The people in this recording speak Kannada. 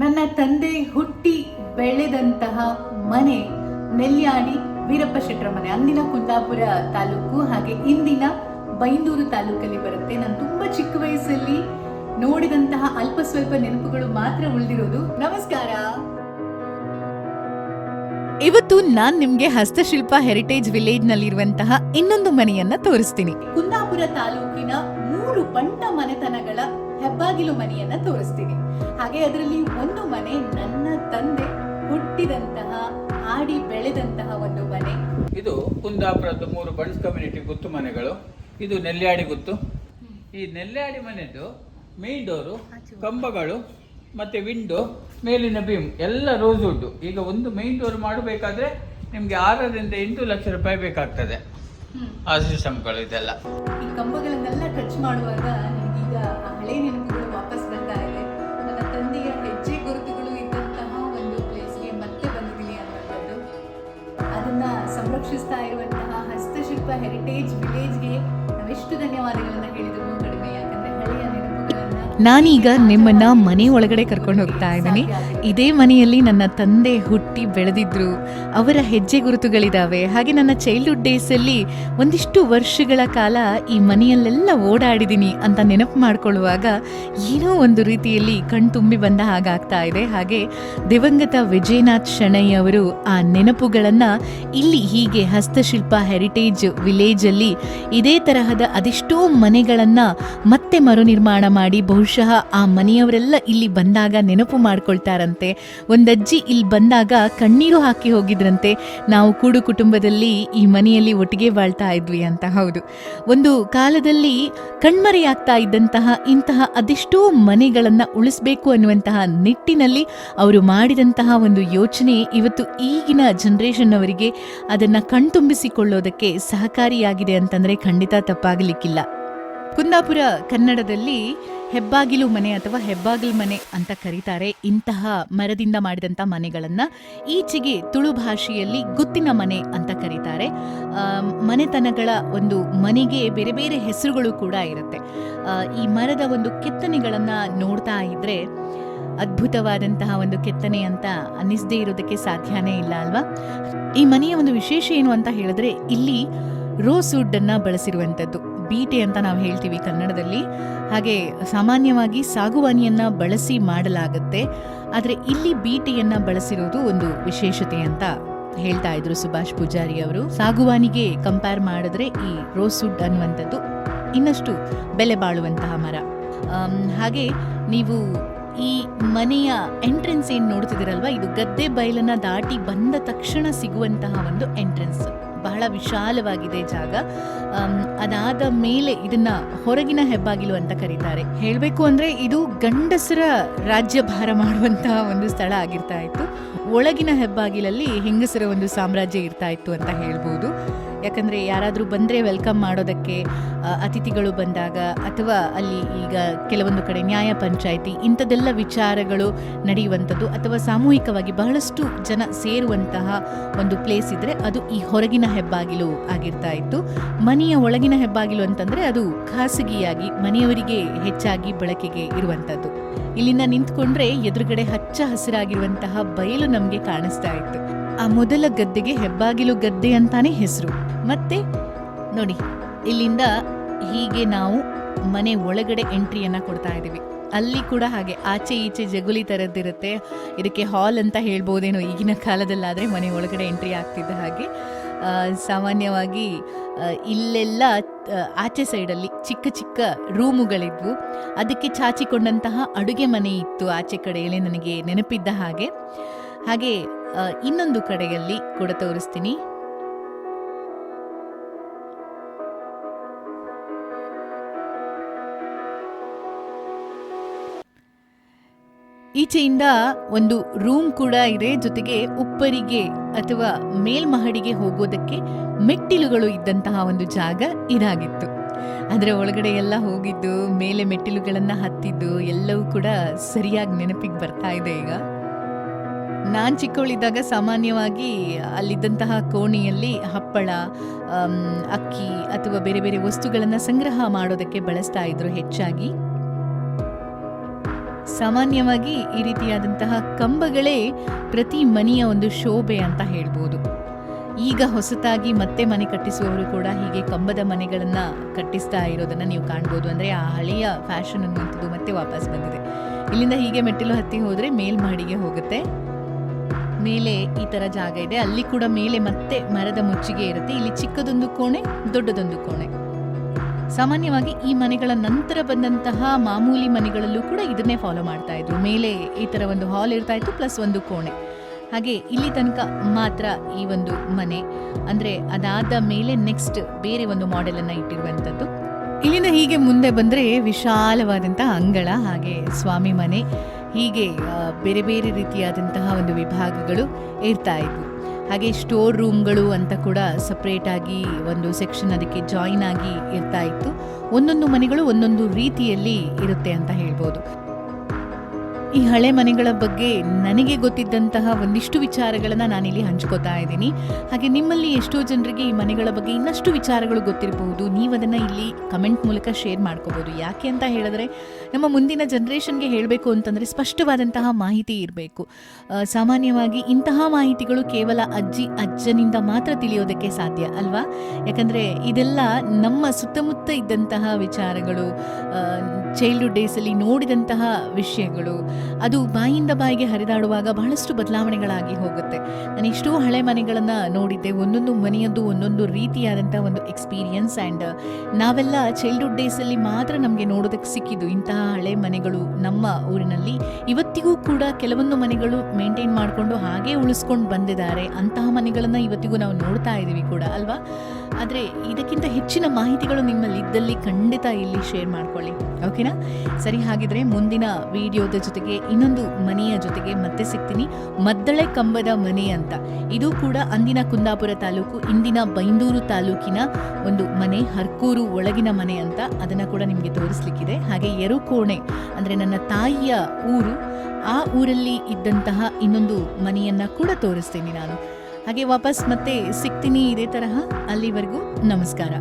ನನ್ನ ತಂದೆ ಹುಟ್ಟಿ ಬೆಳೆದಂತಹ ಮನೆ ನೆಲ್ಯಾಡಿ ವೀರಪ್ಪ ಶೆಟ್ಟರ ಮನೆ. ಅಂದಿನ ಕುಂದಾಪುರ ತಾಲೂಕು ಹಾಗೆ ಇಂದಿನ ಬೈಂದೂರು ತಾಲೂಕಲ್ಲಿ ಬರುತ್ತೆ. ನಾನು ತುಂಬಾ ಚಿಕ್ಕ ವಯಸ್ಸಲ್ಲಿ ನೋಡಿದಂತಹ ಅಲ್ಪ ಸ್ವಲ್ಪ ನೆನಪುಗಳು ಮಾತ್ರ ಉಳಿದಿರೋದು. ನಮಸ್ಕಾರ. ಇವತ್ತು ನಾನ್ ನಿಮ್ಗೆ ಹಸ್ತಶಿಲ್ಪ ಹೆರಿಟೇಜ್ ವಿಲೇಜ್ ನಲ್ಲಿರುವಂತಹ ಇನ್ನೊಂದು ಮನೆಯನ್ನ ತೋರಿಸ್ತೀನಿ. ಕುಂದಾಪುರ ತಾಲೂಕಿನ ಮೂರು ಬಣ್ಣ ಮನೆತನಗಳ ಹೆಬ್ಬಾಗಿಲು ಮನೆಯನ್ನ ತೋರಿಸ್ತೀನಿ. ಹಾಗೆ ಅದರಲ್ಲಿ ಒಂದು ಮನೆ ನನ್ನ ತಂದೆ ಹುಟ್ಟಿದಂತಹ ಆಡಿ ಬೆಳೆದಂತಹ ಒಂದು ಮನೆ. ಇದು ಕುಂದಾಪುರದ ಮೂರು ಬಂಡ್ಸ್ ಕಮ್ಯುನಿಟಿ ಗುತ್ತು ಮನೆಗಳು. ಇದು ನೆಲ್ಯಾಡಿ ಗುತ್ತು. ಈ ನೆಲ್ಯಾಡಿ ಮನೆದು ಮೇನ್ ಡೋರು ಕಂಬಗಳು ಮತ್ತೆ ವಿಂಡೋ ಮೇಲಿನ ಬೀಮ್ ಎಲ್ಲ ರೋಸ್ ವುಡ್. ಈಗ ಒಂದು ಮೇನ್ ಡೋರ್ ಮಾಡಬೇಕಾದ್ರೆ ನಿಮಗೆ ಆರರಿಂದ ಎಂಟು ಲಕ್ಷ ರೂಪಾಯಿ ಬೇಕಾಗ್ತದೆ. ಆ ಸಿಸ್ಟಮ್ಗಳು ಇದೆಲ್ಲ. ಈ ಕಂಬಗಳನ್ನೆಲ್ಲ ಟಚ್ ಮಾಡುವಾಗ ನನಗೀಗ ಹಸ್ತಶಿಲ್ಪ ಹೆರಿಟೇಜ್ ನಾನೀಗ ನಿಮ್ಮನ್ನ ಮನೆ ಒಳಗಡೆ ಕರ್ಕೊಂಡು ಹೋಗ್ತಾ ಇದ್ದೀನಿ. ಇದೇ ಮನೆಯಲ್ಲಿ ನನ್ನ ತಂದೆ ಹುಟ್ಟಿ ಬೆಳೆದಿದ್ರು. ಅವರ ಹೆಜ್ಜೆ ಗುರುತುಗಳಿದ್ದಾವೆ ಹಾಗೆ ನನ್ನ ಚೈಲ್ಡ್ಹುಡ್ ಡೇಸಲ್ಲಿ ಒಂದಿಷ್ಟು ವರ್ಷಗಳ ಕಾಲ ಈ ಮನೆಯಲ್ಲೆಲ್ಲ ಓಡಾಡಿದ್ದೀನಿ ಅಂತ ನೆನಪು ಮಾಡ್ಕೊಳ್ಳುವಾಗ ಏನೋ ಒಂದು ರೀತಿಯಲ್ಲಿ ಕಣ್ತುಂಬಿ ಬಂದ ಹಾಗಾಗ್ತಾ ಇದೆ. ಹಾಗೆ ದಿವಂಗತ ವಿಜಯನಾಥ್ ಶೆಣೈ ಅವರು ಆ ನೆನಪುಗಳನ್ನ ಇಲ್ಲಿ ಹೀಗೆ ಹಸ್ತಶಿಲ್ಪ ಹೆರಿಟೇಜ್ ವಿಲೇಜಲ್ಲಿ ಇದೇ ತರಹದ ಅದೆಷ್ಟೋ ಮನೆಗಳನ್ನ ಮತ್ತೆ ಮರುನಿರ್ಮಾಣ ಮಾಡಿ ಬಹುಶಃ ಆ ಮನೆಯವರೆಲ್ಲ ಇಲ್ಲಿ ಬಂದಾಗ ನೆನಪು ಮಾಡ್ಕೊಳ್ತಾರಂತೆ. ಒಂದಜ್ಜಿ ಇಲ್ಲಿ ಬಂದಾಗ ಕಣ್ಣೀರು ಹಾಕಿ ಹೋಗಿದ್ರಂತೆ. ನಾವು ಕೂಡು ಕುಟುಂಬದಲ್ಲಿ ಈ ಮನೆಯಲ್ಲಿ ಒಟ್ಟಿಗೆ ಬಾಳ್ತಾ ಇದ್ವಿ ಅಂತ ಹೌದು. ಒಂದು ಕಾಲದಲ್ಲಿ ಕಣ್ಮರೆಯಾಗ್ತಾ ಇದ್ದಂತಹ ಇಂತಹ ಅದೆಷ್ಟೋ ಮನೆಗಳನ್ನು ಉಳಿಸ್ಬೇಕು ಅನ್ನುವಂತಹ ನಿಟ್ಟಿನಲ್ಲಿ ಅವರು ಮಾಡಿದಂತಹ ಒಂದು ಯೋಚನೆ ಇವತ್ತು ಈಗಿನ ಜನರೇಷನ್ ಅವರಿಗೆ ಅದನ್ನ ಕಣ್ತುಂಬಿಸಿಕೊಳ್ಳೋದಕ್ಕೆ ಸಹಕಾರಿಯಾಗಿದೆ ಅಂತಂದರೆ ಖಂಡಿತ ತಪ್ಪಾಗಲಿಕ್ಕಿಲ್ಲ. ಕುಂದಾಪುರ ಕನ್ನಡದಲ್ಲಿ ಹೆಬ್ಬಾಗಿಲು ಮನೆ ಅಥವಾ ಹೆಬ್ಬಾಗಿಲು ಮನೆ ಅಂತ ಕರೀತಾರೆ ಇಂತಹ ಮರದಿಂದ ಮಾಡಿದಂಥ ಮನೆಗಳನ್ನು. ಈಚೆಗೆ ತುಳು ಭಾಷೆಯಲ್ಲಿ ಗುತ್ತಿನ ಮನೆ ಅಂತ ಕರೀತಾರೆ. ಮನೆತನಗಳ ಒಂದು ಮನೆಗೆ ಬೇರೆ ಬೇರೆ ಹೆಸರುಗಳು ಕೂಡ ಇರುತ್ತೆ. ಈ ಮರದ ಒಂದು ಕೆತ್ತನೆಗಳನ್ನು ನೋಡ್ತಾ ಇದ್ದರೆ ಅದ್ಭುತವಾದಂತಹ ಒಂದು ಕೆತ್ತನೆ ಅಂತ ಅನ್ನಿಸದೇ ಇರೋದಕ್ಕೆ ಸಾಧ್ಯನೇ ಇಲ್ಲ ಅಲ್ವಾ? ಈ ಮನೆಯ ಒಂದು ವಿಶೇಷ ಏನು ಅಂತ ಹೇಳಿದ್ರೆ ಇಲ್ಲಿ ರೋಸ್ ವುಡ್ ಅನ್ನ ಬಳಸಿರುವಂಥದ್ದು ಬೀಟೆ ಅಂತ ನಾವು ಹೇಳ್ತೀವಿ ಕನ್ನಡದಲ್ಲಿ. ಹಾಗೆ ಸಾಮಾನ್ಯವಾಗಿ ಸಾಗುವಾನಿಯನ್ನು ಬಳಸಿ ಮಾಡಲಾಗುತ್ತೆ. ಆದರೆ ಇಲ್ಲಿ ಬೀಟೆಯನ್ನು ಬಳಸಿರೋದು ಒಂದು ವಿಶೇಷತೆ ಅಂತ ಹೇಳ್ತಾ ಇದ್ರು ಸುಭಾಷ್ ಪೂಜಾರಿ ಅವರು. ಸಾಗುವಾನಿಗೆ ಕಂಪೇರ್ ಮಾಡಿದ್ರೆ ಈ ರೋಸ್ ವುಡ್ ಅನ್ನುವಂಥದ್ದು ಇನ್ನಷ್ಟು ಬೆಲೆ ಬಾಳುವಂತಹ ಮರ. ಹಾಗೆ ನೀವು ಈ ಮನೆಯ ಎಂಟ್ರೆನ್ಸ್ ಏನ್ ನೋಡ್ತಿದ್ದೀರಲ್ವಾ? ಇದು ಗದ್ದೆ ಬಯಲನ್ನ ದಾಟಿ ಬಂದ ತಕ್ಷಣ ಸಿಗುವಂತಹ ಒಂದು ಎಂಟ್ರೆನ್ಸ್ ಬಹಳ ವಿಶಾಲವಾಗಿದೆ ಜಾಗ. ಅದಾದ ಮೇಲೆ ಇದನ್ನ ಹೊರಗಿನ ಹೆಬ್ಬಾಗಿಲು ಅಂತ ಕರೀತಾರೆ. ಹೇಳಬೇಕು ಅಂದ್ರೆ ಇದು ಗಂಡಸರ ರಾಜ್ಯಭಾರ ಮಾಡುವಂತಹ ಒಂದು ಸ್ಥಳ ಆಗಿರ್ತಾ ಇತ್ತು. ಒಳಗಿನ ಹೆಬ್ಬಾಗಿಲಲ್ಲಿ ಹೆಂಗಸರ ಒಂದು ಸಾಮ್ರಾಜ್ಯ ಇರ್ತಾ ಇತ್ತು ಅಂತ ಹೇಳ್ಬೋದು. ಯಾಕಂದ್ರೆ ಯಾರಾದರೂ ಬಂದರೆ ವೆಲ್ಕಮ್ ಮಾಡೋದಕ್ಕೆ ಅತಿಥಿಗಳು ಬಂದಾಗ ಅಥವಾ ಅಲ್ಲಿ ಈಗ ಕೆಲವೊಂದು ಕಡೆ ನ್ಯಾಯ ಪಂಚಾಯಿತಿ ಇಂಥದ್ದೆಲ್ಲ ವಿಚಾರಗಳು ನಡೆಯುವಂಥದ್ದು ಅಥವಾ ಸಾಮೂಹಿಕವಾಗಿ ಬಹಳಷ್ಟು ಜನ ಸೇರುವಂತಹ ಒಂದು ಪ್ಲೇಸ್ ಇದ್ರೆ ಅದು ಈ ಹೊರಗಿನ ಹೆಬ್ಬಾಗಿಲು ಆಗಿರ್ತಾ ಇತ್ತು. ಮನೆಯ ಒಳಗಿನ ಹೆಬ್ಬಾಗಿಲು ಅಂತಂದರೆ ಅದು ಖಾಸಗಿಯಾಗಿ ಮನೆಯವರಿಗೆ ಹೆಚ್ಚಾಗಿ ಬಳಕೆಗೆ ಇರುವಂಥದ್ದು. ಇಲ್ಲಿಂದ ನಿಂತ್ಕೊಂಡ್ರೆ ಎದುರುಗಡೆ ಹಚ್ಚ ಹಸಿರಾಗಿರುವಂತಹ ಬಯಲು ನಮಗೆ ಕಾಣಿಸ್ತಾ ಇತ್ತು. ಆ ಮೊದಲ ಗದ್ದೆಗೆ ಹೆಬ್ಬಾಗಿಲು ಗದ್ದೆ ಅಂತಾನೆ ಹೆಸರು. ಮತ್ತೆ, ನೋಡಿ, ಇಲ್ಲಿಂದ ಹೀಗೆ ನಾವು ಮನೆ ಒಳಗಡೆ ಎಂಟ್ರಿಯನ್ನ ಕೊಡ್ತಾ ಇದ್ದೀವಿ. ಅಲ್ಲಿ ಕೂಡ ಹಾಗೆ ಆಚೆ ಈಚೆ ಜಗುಲಿ ತರದಿರುತ್ತೆ ಇದಕ್ಕೆ ಹಾಲ್ ಅಂತ ಹೇಳ್ಬೋದೇನೋ ಈಗಿನ ಕಾಲದಲ್ಲಾದರೆ ಮನೆ ಒಳಗಡೆ ಎಂಟ್ರಿ ಆಗ್ತಿದ್ದ ಹಾಗೆ. ಸಾಮಾನ್ಯವಾಗಿ ಇಲ್ಲೆಲ್ಲ ಆಚೆ ಸೈಡಲ್ಲಿ ಚಿಕ್ಕ ಚಿಕ್ಕ ರೂಮುಗಳಿದ್ವು. ಅದಕ್ಕೆ ಚಾಚಿಕೊಂಡಂತಹ ಅಡುಗೆ ಮನೆ ಇತ್ತು ಆಚೆ ಕಡೆಯಲ್ಲಿ ನನಗೆ ನೆನಪಿದ್ದ ಹಾಗೆ. ಹಾಗೆ ಇನ್ನೊಂದು ಕಡೆಯಲ್ಲಿ ಕೂಡ ತೋರಿಸ್ತೀನಿ. ಈಚೆಯಿಂದ ಒಂದು ರೂಮ್ ಕೂಡ ಇದೆ, ಜೊತೆಗೆ ಉಪ್ಪರಿಗೆ ಅಥವಾ ಮೇಲ್ಮಹಡಿಗೆ ಹೋಗೋದಕ್ಕೆ ಮೆಟ್ಟಿಲುಗಳು ಇದ್ದಂತಹ ಒಂದು ಜಾಗ ಇದಾಗಿತ್ತು. ಅದರ ಒಳಗಡೆ ಎಲ್ಲ ಹೋಗಿದ್ದು, ಮೇಲೆ ಮೆಟ್ಟಿಲುಗಳನ್ನ ಹತ್ತಿದ್ದು ಎಲ್ಲವೂ ಕೂಡ ಸರಿಯಾಗಿ ನೆನಪಿಗೆ ಬರ್ತಾ ಇದೆ ಈಗ. ನಾನ್ ಚಿಕ್ಕವಳಿದ್ದಾಗ ಸಾಮಾನ್ಯವಾಗಿ ಅಲ್ಲಿದ್ದಂತಹ ಕೋಣೆಯಲ್ಲಿ ಹಪ್ಪಳ ಅಕ್ಕಿ ಅಥವಾ ಬೇರೆ ಬೇರೆ ವಸ್ತುಗಳನ್ನು ಸಂಗ್ರಹ ಮಾಡೋದಕ್ಕೆ ಬಳಸ್ತಾ ಇದ್ರು ಹೆಚ್ಚಾಗಿ. ಸಾಮಾನ್ಯವಾಗಿ ಈ ರೀತಿಯಾದಂತಹ ಕಂಬಗಳೇ ಪ್ರತಿ ಮನೆಯ ಒಂದು ಶೋಭೆ ಅಂತ ಹೇಳ್ಬೋದು. ಈಗ ಹೊಸತಾಗಿ ಮತ್ತೆ ಮನೆ ಕಟ್ಟಿಸುವವರು ಕೂಡ ಹೀಗೆ ಕಂಬದ ಮನೆಗಳನ್ನು ಕಟ್ಟಿಸ್ತಾ ಇರೋದನ್ನ ನೀವು ಕಾಣ್ಬೋದು. ಅಂದ್ರೆ ಆ ಹಳೆಯ ಫ್ಯಾಷನ್ ಅನ್ನುವಂಥದ್ದು ಮತ್ತೆ ವಾಪಸ್ ಬಂದಿದೆ. ಇಲ್ಲಿಂದ ಹೀಗೆ ಮೆಟ್ಟಿಲು ಹತ್ತಿ ಹೋದರೆ ಮೇಲ್ಮಹಡಿಗೆ ಹೋಗುತ್ತೆ. ಮೇಲೆ ಈ ತರ ಜಾಗ ಇದೆ. ಅಲ್ಲಿ ಕೂಡ ಮೇಲೆ ಮತ್ತೆ ಮರದ ಮುಚ್ಚಿಗೆ ಇರುತ್ತೆ. ಇಲ್ಲಿ ಚಿಕ್ಕದೊಂದು ಕೋಣೆ, ದೊಡ್ಡದೊಂದು ಕೋಣೆ. ಸಾಮಾನ್ಯವಾಗಿ ಈ ಮನೆಗಳ ನಂತರ ಬಂದಂತಹ ಮಾಮೂಲಿ ಮನೆಗಳಲ್ಲೂ ಕೂಡ ಇದನ್ನೇ ಫಾಲೋ ಮಾಡ್ತಾ ಇದ್ರು. ಮೇಲೆ ಈ ತರ ಒಂದು ಹಾಲ್ ಇರ್ತಾ ಇತ್ತು ಪ್ಲಸ್ ಒಂದು ಕೋಣೆ. ಹಾಗೆ ಇಲ್ಲಿ ತನಕ ಮಾತ್ರ ಈ ಒಂದು ಮನೆ. ಅಂದ್ರೆ ಅದಾದ ಮೇಲೆ ನೆಕ್ಸ್ಟ್ ಬೇರೆ ಒಂದು ಮಾಡೆಲ್ ಅನ್ನ ಇಟ್ಟಿರುವಂತದ್ದು. ಇಲ್ಲಿಂದ ಹೀಗೆ ಮುಂದೆ ಬಂದ್ರೆ ವಿಶಾಲವಾದಂತಹ ಅಂಗಳ, ಹಾಗೆ ಸ್ವಾಮಿ ಮನೆ. ಹೀಗೆ ಬೇರೆ ಬೇರೆ ರೀತಿಯಾದಂತಹ ಒಂದು ವಿಭಾಗಗಳು ಇರ್ತಾ ಇದ್ವು. ಹಾಗೆ ಸ್ಟೋರ್ ರೂಮ್ಗಳು ಅಂತ ಕೂಡ ಸಪ್ರೇಟಾಗಿ ಒಂದು ಸೆಕ್ಷನ್ ಅದಕ್ಕೆ ಜಾಯಿನ್ ಆಗಿ ಇರ್ತಾ ಇತ್ತು. ಒಂದೊಂದು ಮನೆಗಳು ಒಂದೊಂದು ರೀತಿಯಲ್ಲಿ ಇರುತ್ತೆ ಅಂತ ಹೇಳ್ಬೋದು. ಈ ಹಳೆ ಮನೆಗಳ ಬಗ್ಗೆ ನನಗೆ ಗೊತ್ತಿದ್ದಂತಹ ಒಂದಿಷ್ಟು ವಿಚಾರಗಳನ್ನು ನಾನಿಲ್ಲಿ ಹಂಚ್ಕೋತಾ ಇದ್ದೀನಿ. ಹಾಗೆ ನಿಮ್ಮಲ್ಲಿ ಎಷ್ಟೋ ಜನರಿಗೆ ಈ ಮನೆಗಳ ಬಗ್ಗೆ ಇನ್ನಷ್ಟು ವಿಚಾರಗಳು ಗೊತ್ತಿರಬಹುದು. ನೀವು ಅದನ್ನ ಇಲ್ಲಿ ಕಮೆಂಟ್ ಮೂಲಕ ಶೇರ್ ಮಾಡ್ಕೋಬಹುದು ಯಾಕೆ ಅಂತ ಹೇಳಿದ್ರೆ, ನಮ್ಮ ಮುಂದಿನ ಜನ್ರೇಷನ್ಗೆ ಹೇಳಬೇಕು ಅಂತಂದ್ರೆ ಸ್ಪಷ್ಟವಾದಂತಹ ಮಾಹಿತಿ ಇರಬೇಕು. ಸಾಮಾನ್ಯವಾಗಿ ಇಂತಹ ಮಾಹಿತಿಗಳು ಕೇವಲ ಅಜ್ಜಿ, ಅಜ್ಜನಿಂದ ಮಾತ್ರ ತಿಳಿಯೋದಕ್ಕೆ ಸಾಧ್ಯ ಅಲ್ವಾ? ಯಾಕಂದ್ರೆ ಇದೆಲ್ಲ ನಮ್ಮ ಸುತ್ತಮುತ್ತ ಇದ್ದಂತಹ ವಿಚಾರಗಳು ಚೈಲ್ಡ್ಹುಡ್ ಡೇಸಲ್ಲಿ ನೋಡಿದಂತಹ ವಿಷಯಗಳು ಅದು ಬಾಯಿಂದ ಬಾಯಿಗೆ ಹರಿದಾಡುವಾಗ ಬಹಳಷ್ಟು ಬದಲಾವಣೆಗಳಾಗಿ ಹೋಗುತ್ತೆ. ನಾನು ಎಷ್ಟೋ ಹಳೆ ಮನೆಗಳನ್ನು ನೋಡಿದ್ದೆ, ಒಂದೊಂದು ಮನೆಯದ್ದು ಒಂದೊಂದು ರೀತಿಯಾದಂಥ ಒಂದು ಎಕ್ಸ್ಪೀರಿಯನ್ಸ್ ಆ್ಯಂಡ್ ನಾವೆಲ್ಲ ಚೈಲ್ಡ್ಹುಡ್ ಡೇಸಲ್ಲಿ ಮಾತ್ರ ನಮಗೆ ನೋಡೋದಕ್ಕೆ ಸಿಕ್ಕಿದ್ದು. ಇಂತಹ ಹಳೆ ಮನೆಗಳು ನಮ್ಮ ಊರಿನಲ್ಲಿ ಇವತ್ತಿಗೂ ಕೂಡ ಕೆಲವೊಂದು ಮನೆಗಳು ಮೇಂಟೈನ್ ಮಾಡಿಕೊಂಡು ಹಾಗೆ ಉಳಿಸ್ಕೊಂಡು ಬಂದಿದ್ದಾರೆ. ಅಂತಹ ಮನೆಗಳನ್ನು ಇವತ್ತಿಗೂ ನಾವು ನೋಡ್ತಾ ಇದ್ದೀವಿ ಕೂಡ, ಅಲ್ವಾ? ಆದರೆ ಇದಕ್ಕಿಂತ ಹೆಚ್ಚಿನ ಮಾಹಿತಿಗಳು ನಿಮ್ಮಲ್ಲಿ ಇದ್ದಲ್ಲಿ ಖಂಡಿತ ಇಲ್ಲಿ ಶೇರ್ ಮಾಡ್ಕೊಳ್ಳಿ. ಓಕೆನಾ ಸರಿ, ಹಾಗಿದ್ರೆ ಮುಂದಿನ ವಿಡಿಯೋದ ಜೊತೆಗೆ ಇನ್ನೊಂದು ಮನೆಯ ಜೊತೆಗೆ ಮತ್ತೆ ಸಿಗ್ತೀನಿ. ಮದ್ದಳೆ ಕಂಬದ ಮನೆ ಅಂತ. ಇದು ಕೂಡ ಅಂದಿನ ಕುಂದಾಪುರ ತಾಲೂಕು, ಇಂದಿನ ಬೈಂದೂರು ತಾಲೂಕಿನ ಒಂದು ಮನೆ, ಹರ್ಕೂರು ಒಳಗಿನ ಮನೆ ಅಂತ ಅದನ್ನು ಕೂಡ ನಿಮಗೆ ತೋರಿಸ್ಲಿಕ್ಕಿದೆ. ಹಾಗೆ ಎರುಕೋಣೆ ಅಂದರೆ ನನ್ನ ತಾಯಿಯ ಊರು. ಆ ಊರಲ್ಲಿ ಇದ್ದಂತಹ ಇನ್ನೊಂದು ಮನೆಯನ್ನು ಕೂಡ ತೋರಿಸ್ತೀನಿ ನಾನು. ಹಾಗೆ ವಾಪಸ್ ಮತ್ತೆ ಸಿಗ್ತೀನಿ ಇದೇ ತರಹ ಅಲ್ಲಿವರೆಗೂ ನಮಸ್ಕಾರ.